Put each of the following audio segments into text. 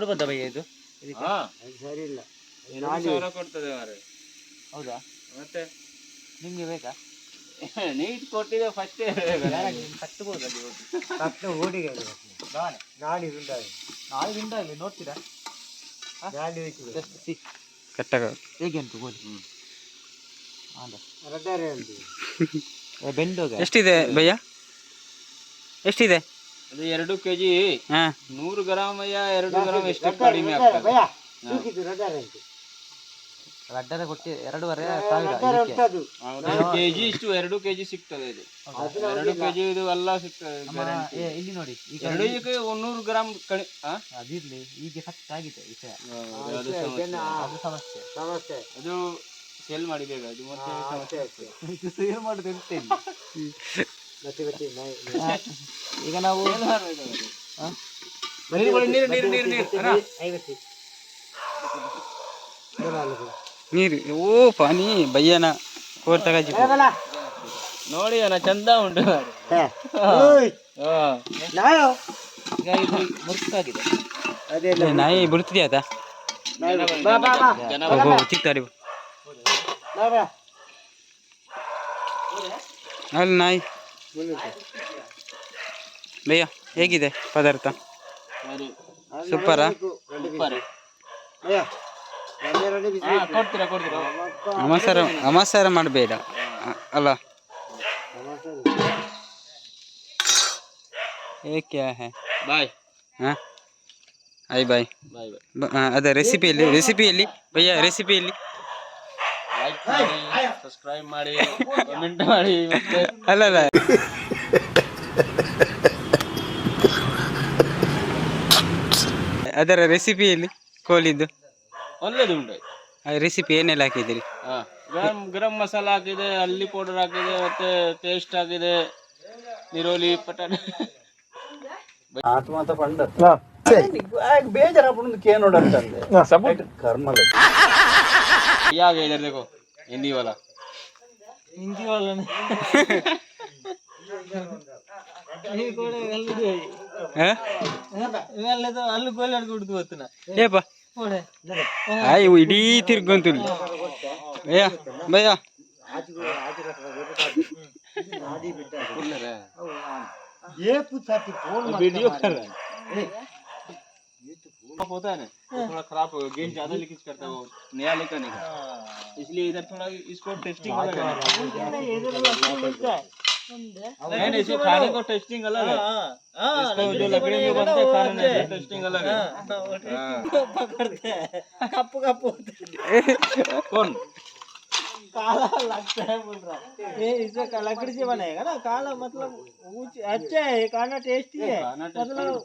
ಕೊಡ್ಬೋದಾ ಭಯ ಇದು? ಹಾ. ಸರಿ ಇಲ್ಲ. ಎರಡು ನಾಡಿ ಸಾವಿರ ಕೊಡ್ತದೆ ಮಾರೆ ಹೌದಾ? ಮತ್ತೆ? ನಿಮ್ಗೆ ಬೇಕಾ? ನೀಟ್ ಕೊಟ್ಟಿದೆ ಫಸ್ಟ್ ಕಟ್ಟಬಹುದು ಅಲ್ಲಿ ಹೋಗಿ? ಕಟ್ಟ ಓಡಿಗೆ ನಾಳೆ? ನಾಳೆ ನೋಡ್ತೀರಾ? ನಾಡಿ ಹೋಯ್ತು ಜಸ್ಟ್ ಸಿ ಕಟ್ಟಾಗ. ಹೇಗೆ ಅಂತ ರಡ್ಡಾರೆ ಅಂತ. ಬೆಂಡೋಗ ಎಷ್ಟಿದೆ ಭಯ್ಯ? ಎಷ್ಟಿದೆ? ಅದು ಎರಡು ಕೆಜಿ ಹಾ. ನೂರು ಗ್ರಾಮ್ ಅಯ್ಯ ಎರಡು ಗ್ರಾಮ್ ಎಷ್ಟು ಕಡಿಮೆ ಆಗ್ತದೆ. ಅಡ್ಡರ ಕೊಟ್ಟಿ ಎರಡೂವರೆ ಸಾವಿರ ಇದಕ್ಕೆ. ಕೆಜಿ ಇಷ್ಟು ಎರಡು ಕೆಜಿ ಸಿಗ್ತದೆ ಇದು? ಎರಡು ಕೆಜಿ ಇದು ಎಲ್ಲ ಸಿಗ್ತದೆ ನಮ್ಮ ಏ, ಇಲ್ಲಿ ನೋಡಿ. ಈಗ ಎರಡು ಈಗ ಒಂದೂರು ಗ್ರಾಮ್ ಕಡಿ ಆ? ಅದಿರ್ಲಿ ಈಗ ಫಸ್ಟ್ ಆಗಿದೆ ವಿಷಯ ಅದು ಸಮಸ್ಯೆ. ಅದು ಸಮಸ್ಯೆ. ಅದು ಸೇಲ್ ಮಾಡಿದ್ದೇವೆ ಅದು ಮತ್ತೆ ಸಮಸ್ಯೆ ಆಗ್ತದೆ. ಇದು ಸೇಲ್ ಮಾಡುದು ಎಂತ ಇಲ್ಲ. ಈಗ ನಾವು? ನೀರು ಕೊಡಿ, ನೀರು ನೀರು ನೀರು ನೀರು. ಅಣ್ಣ. ಐವತ್ತು. ನೂರ. ನೀರು ಓ ಪಾನಿ ಬಯ್ಯನ ಕೋರ್ ತಗಜಿ ನೋಡಿ ಅಣ್ಣ ಚಂದ ಉಂಟು ಮುರುಕಾಗಿದೆ ನಾಯಿ. ಬಿಡ್ತಿದ್ಯಾ ಆತ? ಅಲ್ಲಿ ನಾಯಿ. ಭಯ್ಯ ಹೇಗಿದೆ ಪದಾರ್ಥ? ಸೂಪರ? ಅಮಾಸಾರ ಅಮಾಸಾರ ಮಾಡಬೇಡ. ಅಲ್ಲ. ಏಕೆ ಬಾಯ್. ಹಾಂ? ಆಯ್ ಬಾಯ್. ಅದ ರೆಸಿಪಿಯಲ್ಲಿ ರೆಸಿಪಿಯಲ್ಲಿ ಭಯ್ಯ ರೆಸಿಪಿಯಲ್ಲಿ ಲೈಕ್ ಮಾಡಿ ಸಬ್ಸ್ಕ್ರೈಬ್ ಮಾಡಿ ಕಮೆಂಟ್ ಮಾಡಿ ಮತ್ತೆ ಅಲ್ಲ ಅದರ ರೆಸಿಪಿಯಲ್ಲಿ ಕೋಲಿದ್ದು ಒಳ್ಳೇದು ಉಂಟು ರೆಸಿಪಿ ಏನೆಲ್ಲ ಹಾಕಿದ್ದೀರಿ? ಗರಂ ಗರಂ ಮಸಾಲ ಹಾಕಿದೆ ಅಲ್ಲಿ ಪೌಡರ್ ಹಾಕಿದೆ ಮತ್ತೆ ಟೇಸ್ಟ್ ಹಾಕಿದೆ ನಿರೋಲಿ ಪಟಾಣಿ. ಆತ್ಮ ಪಂಡ ಬೇಜಾರ ಕರ್ಮಲ ಯಾಕೆ ಹೇಳಿದ್ರು हिंदी वाला हिंदी वाला ने ये कोड़े गल्ली दे ಹಾ? ಇವೆಲ್ಲ ಇದು ಅಲ್ಲಿ ಗೋಲಿ ಕುಡ್ದು ಗೊತ್ತನ ಏಪ ಕೋಡೆ ಆಯ್ ಇವು ಇಡೀ ತಿರ್ಗೊಂತುಲಿ ಭಯ್ಯ ಭಯ್ಯ ये पूछा कि फोन होता है ना तो थोड़ा खराब हो गेंद ज़्यादा लीकेज करता है वो नया लेकर नहीं का इसलिए इधर थोड़ा इसको टेस्टिंग अलग है। नहीं नहीं इसको खाने को टेस्टिंग अलग है। इसको जो लकड़ी में बनते खाने में टेस्टिंग अलग है। हाँ। पकड़ते हैं। कप्पू कप्पू होता है। कौन? काला लगता है बोल रहा है। ये इसमें का- लकड़ी से बनाएगा ना काला मतलब अच्छा है खाना टेस्टी है। मतलब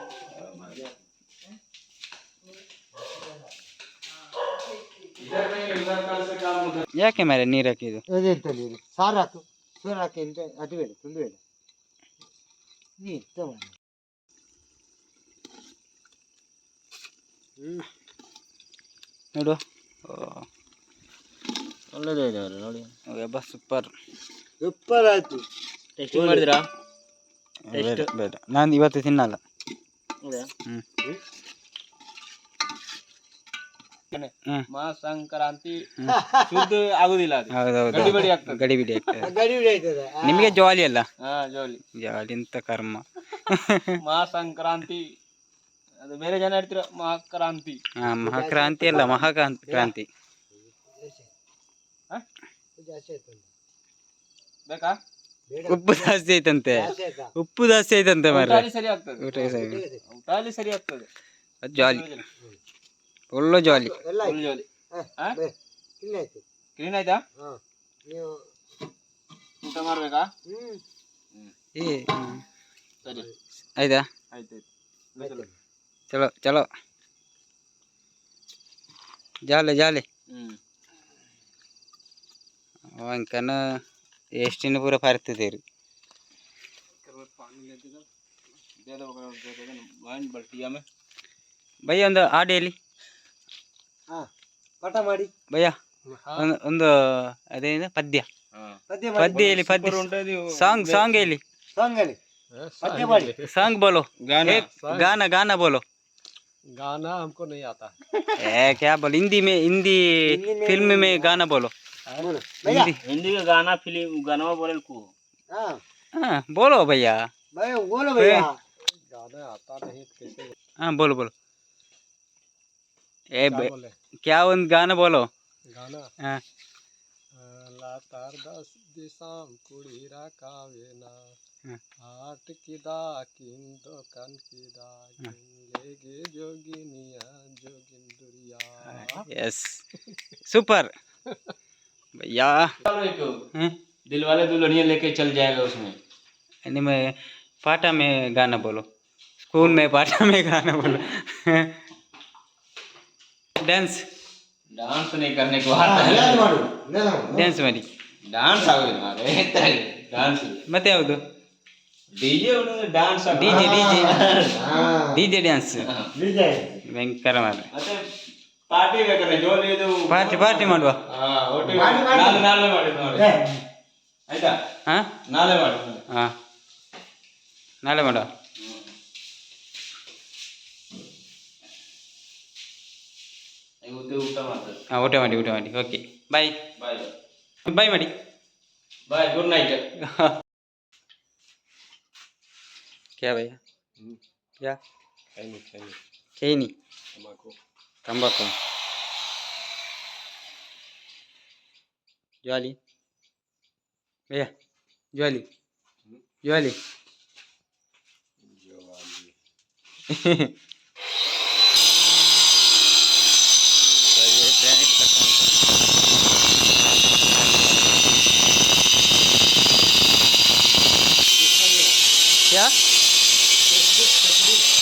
ಯಾಕೆ ಮರೆ ನೀರು ಹಾಕಿದ್ದು? ಅದೆಂತ ನೀರು ಸಾರು ಹಾಕು ಸಾರು ಹಾಕಿ ಅಂತ ಅದು ಬೇಡ ಬೇಡ. ನೀ ತಗೊಂಡು ನೋಡು. ಒಳ್ಳೆದೇ ಇದೆ ನೋಡಿ. ಹಬ್ಬ ಸೂಪರ್. ಸೂಪರ್ ಆಯ್ತು. ಟೆಸ್ಟಿಂಗ್ ಮಾಡಿದ್ರಾ? ಬೇಡ ಬೇಡ. ನಾನು ಇವತ್ತು ತಿನ್ನಲ್ಲ. ಹ್ಮ್. ಹ್ಮ್. ಮಾ ಸಂಕ್ರಾಂತಿ ಶುದ್ಧ ಆಗುದಿಲ್ಲ ಅದು. ಹೌದೌದು ಗಡಿ ಬಡಿ ಆಗ್ತದೆ. ಗಡಿಬಿಡಿ ಆಗ್ತದೆ. ಗಡಿಬಿಡಿ ಆಯ್ತದ ನಿಮಗೆ ಜಾಲಿ ಅಲ್ಲ? ಹಾ ಜೋಲಿ. ಜಾಲಿ ಅಂತ ಕರ್ಮ. ಮಹಾ ಸಂಕ್ರಾಂತಿ ಅದು ಬೇರೆ ಜನ ಹೇಳ್ತೀರ ಮಹಾಕ್ರಾಂತಿ. ಹಾ ಮಹಾಕ್ರಾಂತಿ ಅಲ್ಲ ಮಹಾಕ್ರಾಂತಿ. ಕ್ರಾಂತಿ ಆಯ್ತು ಬೇಕಾ? ಉಪ್ಪು ಜಾಸ್ತಿ ಐತಂತೆ ಉಪ್ಪು ಜಾಸ್ತಿ ಐತಂತೆ ಮಾರ್ರೆ. ಊಟಾಲಿ ಸರಿ ಆಗ್ತದೆ. ಊಟ ಸರಿ. ಊಟಾಲಿ ಸರಿ ಆಗ್ತದೆ. ಅದು ಜಾಲಿ. ಒಳ್ಳೆ ಜಾಲಿ ಎಲ್ಲ ಜಾಲಿ ಕ್ಲೀನ್ ಆಯ್ತಾ. ಊಟ ಮಾಡ್ಬೇಕಾ? ಏ ಸರಿ. ಆಯ್ತಾ? ಆಯ್ತಾಯ್ತು ಚಲೋ. ಚಲೋ ಜಾಲಿ ಜಾಲಿ. ಹ್ಮ್. ಅಂಕನ ಎಷ್ಟು ದಿನ ಪೂರ ಪಾರ್ತಿದ್ದೀರಿ ಮೈಂಡ್ ಬೈ ಒಂದು ಆಡಿಯಲ್ಲಿ. ಪಾಠ ಮಾಡಿ. गाना गाना बोलो गाना हमको नहीं आता क्या बोलो हिंदी में हिंदी फ़िल्म में गाना बोलो हिंदी का गाना फ़िल्म गाना बोले को बोलो भैया गाना आता नहीं कैसे हाँ बोलो बोलो ए क्या ब- बोले? क्या ಒಂದು गाना बोलो। गाना? हाँ। लातार हाँ। किदा किन दुकान किदा लेगे जोगिनिया जोगिन दुरिया। यस। सुपर। भैया। दिल वाले दुल्हनिया लेके चल जाएगा उसमें। यानी मैं पाटा में गाना बोलो। स्कूल में पाटा में गाना बोलो। ಡ್ಯಾನ್ಸ್ ಡಾನ್ಸ್ ನೀ ಕರ್ನಿಕ್ ಡ್ಯಾನ್ಸ್ ಮಾಡಿ ಡ್ಯಾನ್ಸ್ ಆಗೋದಿಲ್ಲ ಡಾನ್ಸ್ ಮತ್ತೆ ಯಾವುದು? DJ dance DJ DJ DJ dance ಭಯಂಕರ ಮಾಡಿ ಪಾರ್ಟಿ ಬೇಕಾದ್ರೆ ಜೋಲಿ ಇದು. ಪಾರ್ಟಿ ಪಾರ್ಟಿ ಮಾಡುವ. ನಾಳೆ ನಾಳೆ ಆಯ್ತಾ? ಹಾ? ನಾಳೆ ಮಾಡಿ. ಹಾ. ನಾಳೆ ಮಾಡುವ. ಊಟ ಮಾಡ್ತಾರೆ ಹಾಂ ಊಟ ಮಾಡಿ ಊಟ ಮಾಡಿ ಓಕೆ ಬಾಯ್ ಬಾಯ್ ಬಾಯ್ ಮಾಡಿ ಬಾಯ್ ಗುಡ್ ನೈಟ್ क्या भैया क्या खैनी खैनी खैनी तम्बाकू तंबाकू ज्वाली भैया ज्वाली ज्वाली क्या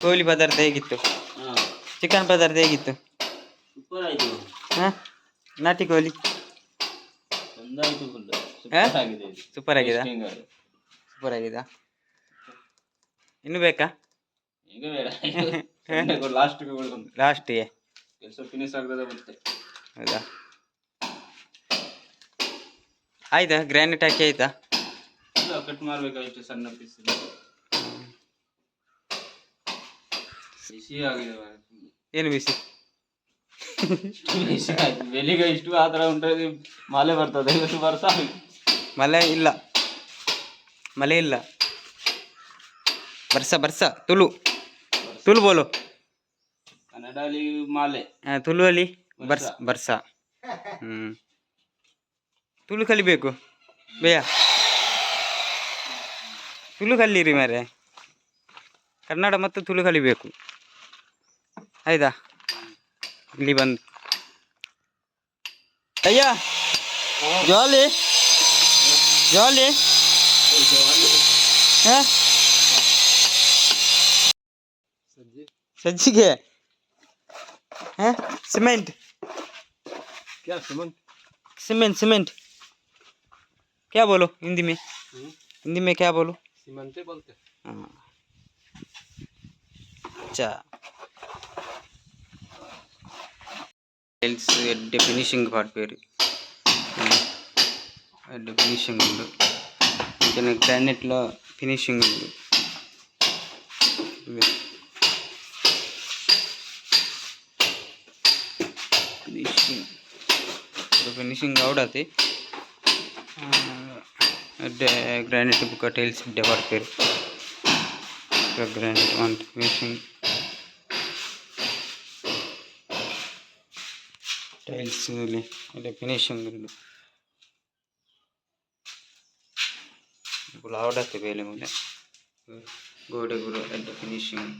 ಕೋಳಿ ಪದಾರ್ಥ ಹೇಗಿತ್ತು? ಚಿಕನ್ ಪದಾರ್ಥ ಹೇಗಿತ್ತು? ನಾಟಿ ಕೋಳಿ? ಸೂಪರ್ ಆಗಿದೆ ಸೂಪರ್ ಆಗಿದ ಇನ್ನು ಬೇಕಾ? ಲಾಸ್ಟ್ ಲಾಸ್ಟಿಗೆ ಹೌದಾ? ಆಯ್ತಾ? ಗ್ರ್ಯಾನೆಟ್ ಹಾಕಿ ಆಯ್ತಾ? ಕಟ್ ಮಾಡ್ಬೇಕಾಗಿತ್ತು ಸಣ್ಣ ಪೀಸ್ ಬಿಸಿ ಆಗಿದೆ ಮಾರ್ರೆ. ಏನು ಬಿಸಿ? ಬಿಸಿ ಬೆಳಿಗ್ಗೆ ಇಷ್ಟು ಆ ಥರ ಉಂಟು ಮಳೆ ಬರ್ತದೆ ಇವತ್ತು ಮಳೆ ಇಲ್ಲ. ಮಳೆ ಇಲ್ಲ. ಬರ್ಸ ಬರ್ಸ ತುಳು. ತುಳು ಬೋಲು. ಕನ್ನಡಲ್ಲಿ ಮಾಲೆ. ತುಳು ಅಲ್ಲಿ? ಬರ್ಸ. ಬರ್ಸ ಹ್ಞೂ ತುಳು ಕಲಿಬೇಕು. ಬೇಯ. ತುಳು ಕಲೀರಿ ಮಾರೆ ಕನ್ನಡ ಮತ್ತು ತುಳು ಕಲಿಬೇಕು. ಆಯ್ತಾ ಇಲ್ಲಿ ಬಂದು ಅಯ್ಯ ಜಾಲಿ ಜಾಲಿ ಹಾಂ सब्जी सज्जिगे हैं सीमेंट क्या सुमन सीमेंट सीमेंट क्या बोलो हिंदी में हिंदी में क्या बोलो सीमेंटे बोलते हाँ अच्छा టైల్స్ డెఫినిషింగ్ హార్డ్వేర్ డెఫినిషింగ్ ఉంది ఇంకనే గ్రానైట్లో ఫినిషింగ్ ఉంది finishing finishing అవడది granite book tiles developer granite and finishing granite ಒಂದು ಫಿನಿಶಿಂಗ್ ಟೈಲ್ಸ್ ಇಲ್ಲಿ ಇಲ್ಲಿ ಫಿನಿಶಿಂಗ್ ಉಂಟು ಆವಡತ್ತೆ ಬೇಲೆ ಮುಲೆ. ಗೋಡೆ ಗುರು ಎಲ್ಲ ಫಿನಿಶಿಂಗ್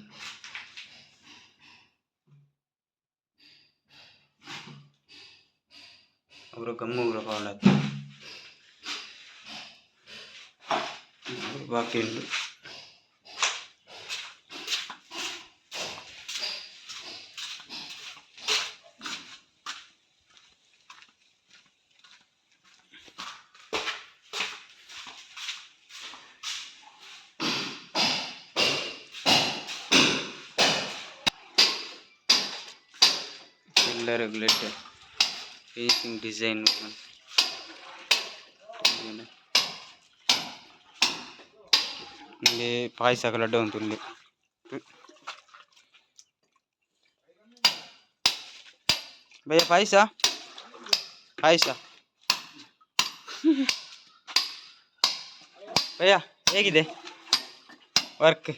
ಅವರು ಗಮ್ಮು ಕೂಡ ಪಾವಡತ್ತೆ ಬಾಕಿ ಉಂಟು. ಎಲ್ಲ ರೆಗ್ಯುಲೇಟರ್ ಫೇಸಿಂಗ್ ಡಿಸೈನ್ ಇಲ್ಲಿ ಪಾಯಸ ಲಡ್ಡು ಉಂಟು ಇಲ್ಲಿ ಭಯ್ಯ ಪಾಯಸ ಪಾಯಸ ಭಯ್ಯ ಹೇಗಿದೆ ವರ್ಕ್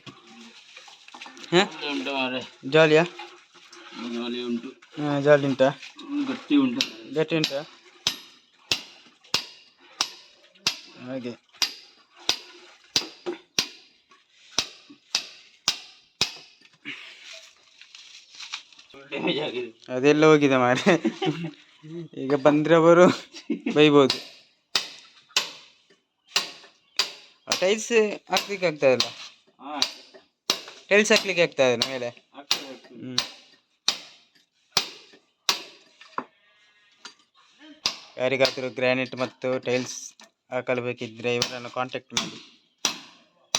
ಹಾಂ ಉಂಟು ಮಾರೆ ಜಾಲಿಯಾ ಜಾಲಿ ಉಂಟು. ಜಾಲಿ ಉಂಟಾ? ಗಟ್ಟಿ ಉಂಟು. ಗಟ್ಟಿ ಉಂಟಾ? ಹಾಗೆ. ಅದೆಲ್ಲ ಹೋಗಿದೆ ಮಾರೆ. ಈಗ ಬಂದ್ರೆ ಅವರು ಬೈಬೋದು ಟೈಲ್ಸ್ ಹಾಕ್ಲಿಕ್ಕೆ ಆಗ್ತಾ ಇಲ್ಲ? ಟೈಲ್ಸ್ ಹಾಕ್ಲಿಕ್ಕೆ ಆಗ್ತಾ ಇಲ್ಲ ಮೇಲೆ? ಯಾರಿಗಾದರೂ ಗ್ರಾನೈಟ್ ಮತ್ತು ಟೈಲ್ಸ್ ಹಾಕಲು ಬೇಕಿದ್ದರೆ ಇವರನ್ನು ಕಾಂಟ್ಯಾಕ್ಟ್ ಮಾಡಿ.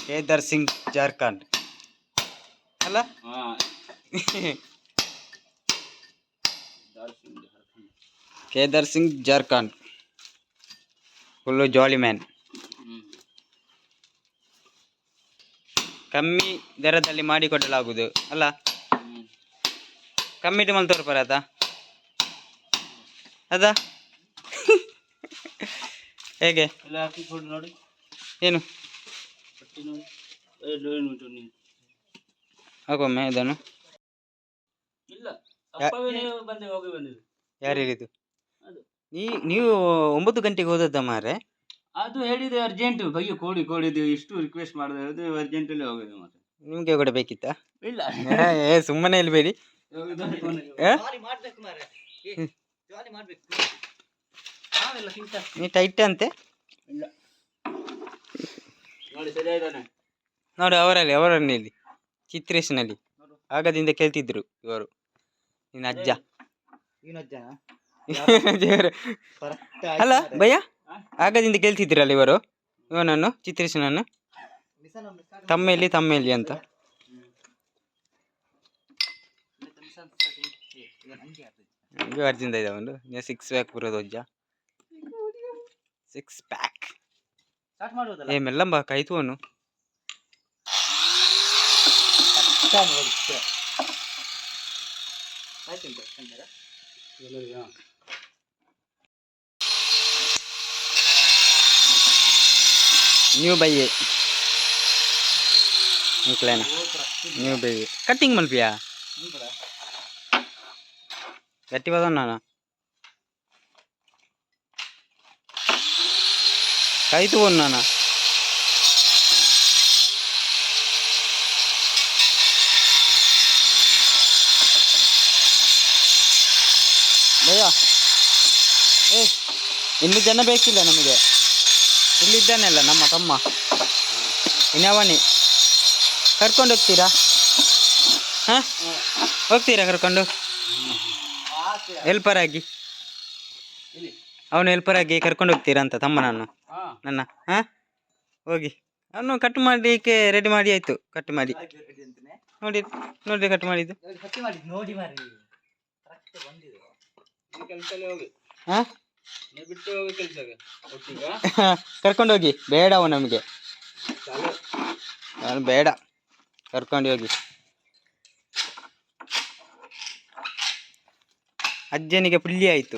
ಕೇದಾರ್ ಸಿಂಗ್ ಜಾರ್ಖಂಡ್. ಅಲ್ಲ? ಹಾ. ದಾರ್ಶಿನ್ Jharkhand. Kedar Singh Jharkhand. Full jolly man hmm ಕಮ್ಮಿ ದರದಲ್ಲಿ ಮಾಡಿಕೊಡಲಾಗುವುದು. ಅಲ್ಲ? ಹ್ಮ್. ಕಮ್ಮಿ ಮಲ್ ತೋರ್ಪರಾತ? ಅದ? ಹೇಗೆ? ಎಲ್ಲ ಹಾಕಿ ಕೊಡು ನೋಡಿ. ಏನು? ಪಟ್ಟಿ ನೋಡಿ. ಉಂಟು ಹಾಕೊಮ್ಮೆ ಇದನ್ನು. ಇಲ್ಲ. ಅಪ್ಪವೇ ಬಂದೆ ಹೋಗಿ ಯಾರು ಹೇಳಿದ್ದು ಅದು. ನೀ ನೀವು ಒಂಬತ್ತು ಗಂಟೆಗೆ ಹೋದದ್ದ ಮಾರೆ? ಅದು ಹೇಳಿದೆ ಅರ್ಜೆಂಟ್ ಬಯ್ಯ ಕೋಡಿ ಕೋಡಿದ್ದು ಇಷ್ಟು ರಿಕ್ವೆಸ್ಟ್ ಮಾಡಿದೆ ಅರ್ಜೆಂಟ್ ಅರ್ಜೆಂಟಲ್ಲಿ ಹೋಗಿದೆ ಮತ್ತೆ ನಿಮಗೆ ಕೂಡ ಬೇಕಿತ್ತಾ? ಇಲ್ಲ. ಏ ಸುಮ್ಮನೆ ಇಲ್ಬೇಡಿ. ಮಾಡ್ಬೇಕು ಮಾರೆ. ಸಿಗ್ತಾ ನೀ ಟೈಟ್ ಅಂತೆ? ಇಲ್ಲ. ನೋಡಿ ಅವರಲ್ಲಿ ಅವರಲ್ಲಿ ಇಲ್ಲಿ ಚಿತ್ರೇಶ್ನಲ್ಲಿ. ಆಗದಿಂದ ಕೇಳ್ತಿದ್ರು ಇವರು. ನಿನ್ನ ಅಜ್ಜ. ಅಲ್ಲ ಭಯ ಆಗದಿಂದ ಕೇಳ್ತಿದ್ರಲ್ಲ ಇವರು? ಇವನನ್ನು ಚಿತ್ರೇಶನನ್ನು? ತಮ್ಮೆಲ್ಲಿ ತಮ್ಮೆಲ್ಲಿ ಅಂತ. ಅರ್ಜಿಂದ ಇದೆ ಒಂದು ಸಿಕ್ಸ್ ಪ್ಯಾಕ್ ಬರೋದು ಅಜ್ಜ. Six pack. ಏ ಮೆಲ್ಲಂಬ ಕಾಯ್ತು ಅವನು ನ್ಯೂ ಬೈಯೆ ಇಂಕ್ಲೇನ ನ್ಯೂ ಬೈಯೆ ಕಟ್ಟಿಂಗ್ ಮಲ್ಪಿಯಾ ಗಟ್ಟಿ ಬದ ನಾನು ಕಾಯ್ತು ಒಂದು ನಾನು ಭಯ್ಯ ಏ ಇನ್ನು ಜನ ಬೇಕಿಲ್ಲ ನಮಗೆ. ಇಲ್ಲಿದ್ದಾನೆಲ್ಲ ನಮ್ಮ ತಮ್ಮ. ಇನ್ಯಾವನಿ ಕರ್ಕೊಂಡು ಹೋಗ್ತೀರಾ? ಹಾಂ? ಹೋಗ್ತೀರಾ ಕರ್ಕೊಂಡು? ಹೆಲ್ಪರ್ ಆಗಿ. ಅವನು ಹೆಲ್ಪರ್ ಆಗಿ ಕರ್ಕೊಂಡು ಹೋಗ್ತೀರಾ ಅಂತ ತಮ್ಮ ಹಾ ನನ್ನ ಹಾಂ? ಹೋಗಿ. ಅವನು ಕಟ್ ಮಾಡಲಿಕ್ಕೆ ರೆಡಿ ಮಾಡಿ ಆಯಿತು ಕಟ್ ಮಾಡಿ. ನೋಡಿ ನೋಡಿ ಕಟ್ ಮಾಡಿದ್ದು. ನೋಡಿ ಹಾಂ? ಕರ್ಕೊಂಡು ಹೋಗಿ. ಬೇಡ ಅವ ನಮಗೆ. ನಾನು ಬೇಡ. ಕರ್ಕೊಂಡು ಹೋಗಿ. ಅಜ್ಜನಿಗೆ ಪುಲ್ಲಿ ಆಯಿತು.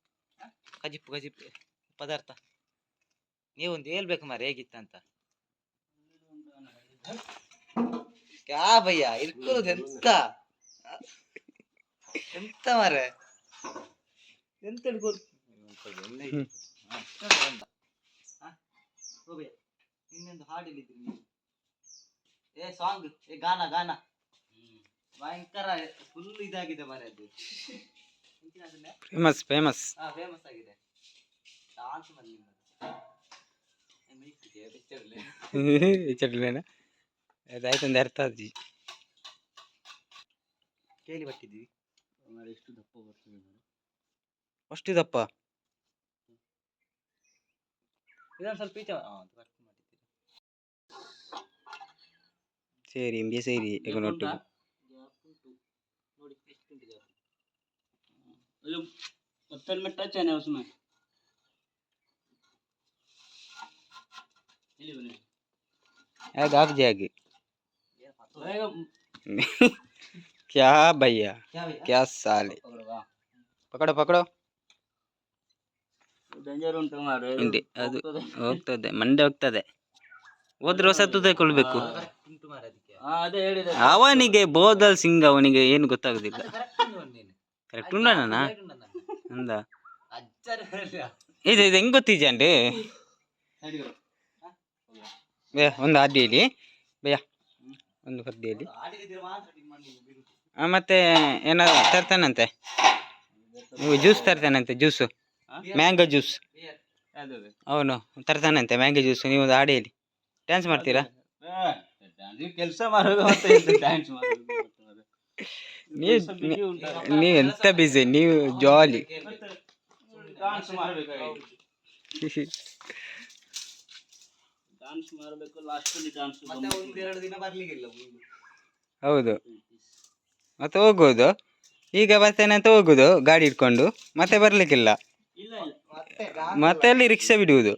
ಕಜಿಪ್ಪು ಕಜಿಪ್ ಪದಾರ್ಥ. ನೀವೊಂದು ಹೇಳ್ಬೇಕು ಮಾರೆ ಹೇಗಿತ್ತಂತ ಕ್ಯಾ ಭಯ್ಯ ಇರ್ಕೊಳ್ಳೋದು ಎಂತ? ಎಂತ ಮಾರೆ ಎಂತ ಇನ್ನೊಂದು ಹಾಡಿಲ್ಲಿದ್ರಿ ನೀವು. ಏ ಸಾಂಗ್ ಏ ಗಾನ ಗಾನ. ಭಯಂಕರ ಫುಲ್ ಇದಾಗಿದೆ ಮಾರೆ ಅದು. ಫೇಮಸ್ ಫೇಮಸ್ ಫೇಮಸ್ ಆಗಿದೆ. ಅರ್ಥ ಆದ್ರಿ ಕೇಳಿ ಬರ್ತಿದ್ವಿ ಎಷ್ಟು ದಪ್ಪ ಅಷ್ಟು ದಪ್ಪ? ಇದೊಂದು ಸ್ವಲ್ಪ ಈಚೆ ಸರಿ ಸೇರಿ ಹಿಂಗೆ ಸೇರಿ ಈಗ ನೋಡ್ತೀವಿ जो पत्थर में टच है ना उसमें हिली बने आग आग जाएगी ಏನು ಪತ್ತು रहेगा क्या भैया क्या भैया क्या साले पकड़ोगा पकड़ो पकड़ो ಡೇಂಜರ್ ಉಂಟು ಮಾರೆ ಹಿಂದೆ ಅದು ಹೋಗ್ತದೆ ಮಂಡೆ ಹೋಗ್ತದೆ ಹೋದ್ರೆ ಹೊಸತು ತಗೊಳ್ಬೇಕು correct ಉಂಟು ಮಾರೆ ಅದಕ್ಕೆ ಹಾ ಅದೇ ಹೇಳಿದೆ ಅವನಿಗೆ ಬೋದಲ್ ಸಿಂಗ್ ಅವನಿಗೆ ಏನು ಗೊತ್ತಾಗುದಿಲ್ಲ ಅದು. ఉన్నానా ಹೇಳಿಲ್ಲ. ಇದು ಇದು ಹೆಂಗ್ ಗೊತ್ತಿಜಂಡು ಹೇಳಿದ್ರು ಬೇ ಒಂದು ಅಡ್ಡಿಯಲ್ಲಿ ಭಯ್ಯ ಒಂದು ಕಡ್ಡಿಯಲ್ಲಿ ಮತ್ತೆ ಏನಾದ್ರು ತರ್ತಾನಂತೆ? ನೀವು ಜ್ಯೂಸ್ ತರ್ತಾನಂತೆ ಜ್ಯೂಸು ಮ್ಯಾಂಗೋ ಜ್ಯೂಸ್. ಅವನು ತರ್ತಾನಂತೆ ಮ್ಯಾಂಗೋ ಜ್ಯೂಸ್ ನೀವು ಒಂದು ಆಡಿಯಲ್ಲಿ ಡ್ಯಾನ್ಸ್ ಮಾಡ್ತೀರಾ? ಕೆಲಸ ಮಾಡೋದು? ನೀವು ನೀವು ಎಂತ ಬಿಸಿ ನೀವು ಜಾಲಿ ಡಾನ್ಸ್ ಮಾಡಬೇಕು ಡಾನ್ಸ್ ಒಂದೆರಡು ದಿನ ಬರ್ಲಿಕ್ಕಿಲ್ಲ. ಹೌದು. ಮತ್ತೆ ಹೋಗೋದು ಈಗ ಬರ್ತೇನೆ ಅಂತ ಹೋಗುದು ಗಾಡಿ ಇಟ್ಕೊಂಡು ಮತ್ತೆ ಬರ್ಲಿಕ್ಕಿಲ್ಲ. ಇಲ್ಲ ಇಲ್ಲ. ಮತ್ತೆ ಮತ್ತೆ ಅಲ್ಲಿ ರಿಕ್ಷಾ ಬಿಡುವುದು?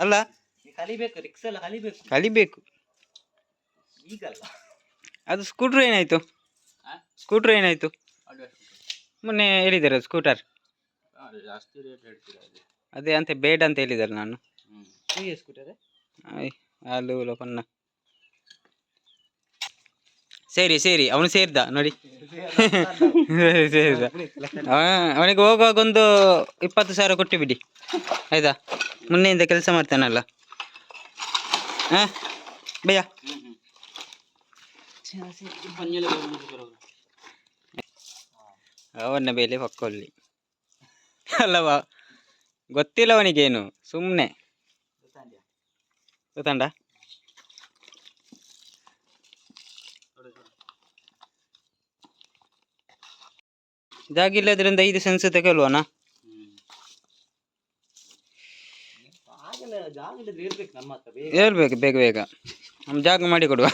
ಅಲ್ಲ? ನೀ ಕಲಿಬೇಕು ರಿಕ್ಷಾ ಕಲಿಬೇಕು. ಕಲಿಬೇಕು. ಈಗಲ್ಲ. ಅದು ಸ್ಕೂಟ್ರ್ ಏನಾಯ್ತು? ಆ? ಸ್ಕೂಟ್ರ್ ಏನಾಯ್ತು? ಅದು ಮೊನ್ನೆ ಹೇಳಿದ್ದಾರೆ ಸ್ಕೂಟರ್. ಆ, ಜಾಸ್ತಿ ರೇಟ್ ಹೇಳ್ತೀರಾ ಅದು ಅದೇ ಅಂತ ಬೇಡ ಅಂತ ಹೇಳಿದ್ದಾರೆ ನಾನು. ಆಯ್ ಅಲ್ಲೂ ಸೇರಿ ಸೇರಿ ಅವನು ಸೇರಿದ ನೋಡಿ. ಸೇರಿದ? ಅವ- ಅವನಿಗೆ ಹೋಗುವಾಗ ಒಂದು ಇಪ್ಪತ್ತು ಸಾವಿರ ಕೊಟ್ಟು ಬಿಡಿ. ಆಯ್ತಾ? ಮೊನ್ನೆಯಿಂದ ಕೆಲಸ ಮಾಡ್ತಾನಲ್ಲ. ಹಾ ಭಯ್ಯ ಹ್ಮ್ ಹ್ಮ್ ಪಂಜಲೆ ಬಂದ್ಬಿಟ್ಟು ಬರೋದು ಅವನ ಬೇಲೆ ಹೊಕ್ಕೊಳ್ಳಿ ಅಲ್ಲವಾ? ಗೊತ್ತಿಲ್ಲ ಅವನಿಗೇನು ಸುಮ್ಮನೆ ಗೊತ್ತಂಡ ಐದು ಸೆನ್ಸ್ ಜಾಗ ಇಲ್ಲದ್ರೆ ಇರ್ಬೇಕು ನಮ್ಮ ಹತ್ರ ಬೇಗ. ಹೇಳ್ಬೇಕು ಬೇಗ ಬೇಗ. ನಮ್ಮ ಜಾಗ ಮಾಡಿ ಕೊಡುವ.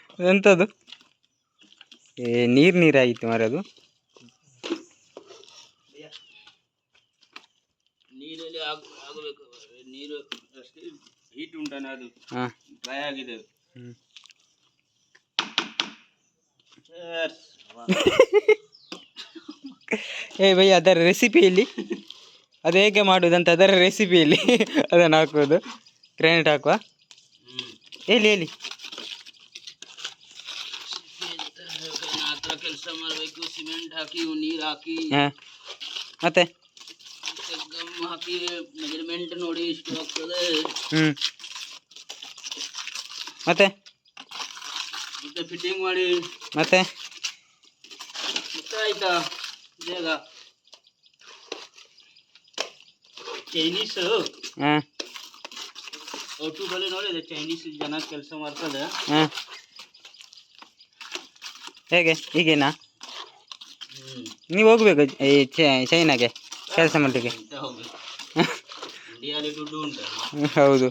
ಅದೆಂಥದ್ದು ಏ ನೀರು ನೀರಾಯಿತು ಮರದು ನೀರಲ್ಲಿ ಆಗ್ ಆಗಬೇಕು ನೀರು ಹೀಟ್ ಉಂಟಾನೆ ಅದು. ಹಾಂ. ಡ್ರೈ ಆಗಿದೆ. ಏ ಭಯ್ಯ ಅದರ ರೆಸಿಪಿಯಲ್ಲಿ ಅದು ಹೇಗೆ ಮಾಡುವುದಂತ ಅದರ ರೆಸಿಪಿಯಲ್ಲಿ ಅದನ್ನು ಹಾಕೋದು. ಗ್ರಾನೈಟ್ ಹಾಕುವ? ಹೇಳಿ ಹೇಳಿ ಹೇಳಿ ಆ ಥರ ಕೆಲಸ ಮಾಡಬೇಕು ಸಿಮೆಂಟ್ ಹಾಕಿ ನೀರು ಹಾಕಿ ಹಾಂ ಮತ್ತೆ ಮತ್ತೆ ಗಮ್ ಹಾಕಿ ಮೆಜರ್ಮೆಂಟ್ ನೋಡಿ ಇಷ್ಟು ಆಗ್ತದೆ ಹ್ಞೂ ಮತ್ತೆ ಮತ್ತೆ ಫಿಟ್ಟಿಂಗ್ ಮಾಡಿ ಮತ್ತೆ ಆಯ್ತಾ ಬೇಗ ಚೈನೀಸ್ ಹಾಂ ಯೂಟ್ಯೂಬಲ್ಲಿ ನೋಡಿದೆ ಚೈನೀಸ್ ಜನ ಕೆಲಸ ಮಾಡ್ತದೆ ಹಾಂ ಹೇಗೆ ಹೀಗೇನಾ ಹ್ಮ್ ನೀವು ಹೋಗ್ಬೇಕು ಈ ಚೈನಾಗೆ ಕೆಲಸ ಮಾಡಲಿಕ್ಕೆ? ಹೌದು.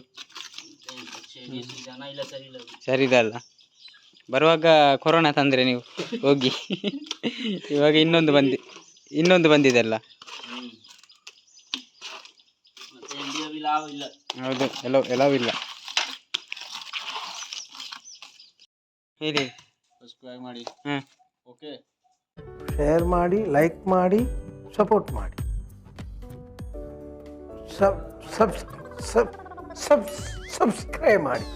ಸರಿ ಇದಲ್ಲ ಬರುವಾಗ ಕೊರೋನಾ ತಂದರೆ ನೀವು ಹೋಗಿ. ಇವಾಗ ಇನ್ನೊಂದು ಬಂದಿ ಇನ್ನೊಂದು ಬಂದಿದೆ ಅಲ್ಲ ಹೌದು ಎಲ್ಲೋ ಎಲ್ಲವಿಲ್ಲ ಹೇಳಿ. ಸಬ್ಸ್ಕ್ರೈಬ್ ಮಾಡಿ. ಹಾಂ ಓಕೆ ಶೇರ್ ಮಾಡಿ ಲೈಕ್ ಮಾಡಿ ಸಪೋರ್ಟ್ ಮಾಡಿ sub sub sub sub subscribe ಮಾಡಿ